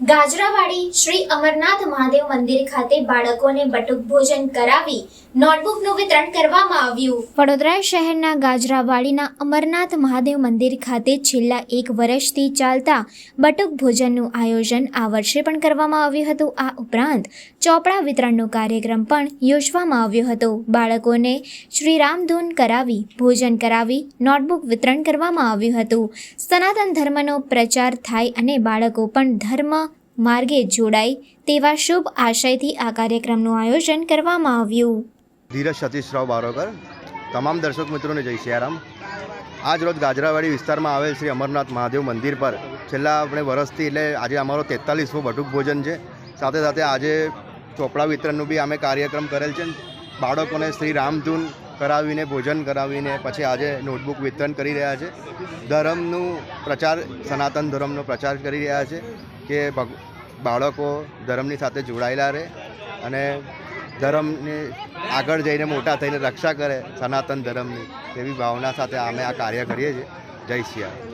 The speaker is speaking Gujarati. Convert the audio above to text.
ગાજરાવાડી શ્રી અમરનાથ મહાદેવ મંદિર ખાતે બાળકોને બટુક ભોજન કરાવી નોટબુકનું વિતરણ કરવામાં આવ્યું. વડોદરા શહેરના ગાજરાવાડીના અમરનાથ મહાદેવ મંદિર ખાતે છેલ્લા એક વર્ષથી ચાલતા બટુક ભોજનનું આયોજન આ વર્ષે પણ કરવામાં આવ્યું હતું. આ ઉપરાંત ચોપડા વિતરણનો કાર્યક્રમ પણ યોજવામાં આવ્યો હતો. બાળકોને શ્રી રામધૂન કરાવી, ભોજન કરાવી, નોટબુક વિતરણ કરવામાં આવ્યું હતું. સનાતન ધર્મનો પ્રચાર થાય અને બાળકો પણ ધર્મ માર્ગે જોડાય તેવા શુભ આશયથી આ કાર્યક્રમનું આયોજન કરવામાં આવ્યું. ધીરજ સતીશરાવ બારોકર તમામ દર્શક મિત્રોને જય સિયારામ. આજ રોજ ગાજરાવાડી વિસ્તારમાં આવેલ શ્રી અમરનાથ મહાદેવ મંદિર પર છેલ્લા આપણે વર્ષથી એટલે આજે અમારો તેતાલીસમો બટુક ભોજન છે. સાથે સાથે આજે ચોપડા વિતરણનું બી અમે કાર્યક્રમ કરેલ છે. બાળકોને શ્રી રામધૂન કરાવીને, ભોજન કરાવીને પછી આજે નોટબુક વિતરણ કરી રહ્યા છે. ધર્મનું પ્રચાર, સનાતન ધર્મનો પ્રચાર કરી રહ્યા છે કે ભગ બાળકો ધર્મની સાથે જોડાયેલા રહે અને ધર્મની આગળ જઈને મોટા થઈને રક્ષા કરે, સનાતન ધર્મની એવી ભાવના સાથે અમે આ કાર્ય કરીએ છીએ. જય સિયા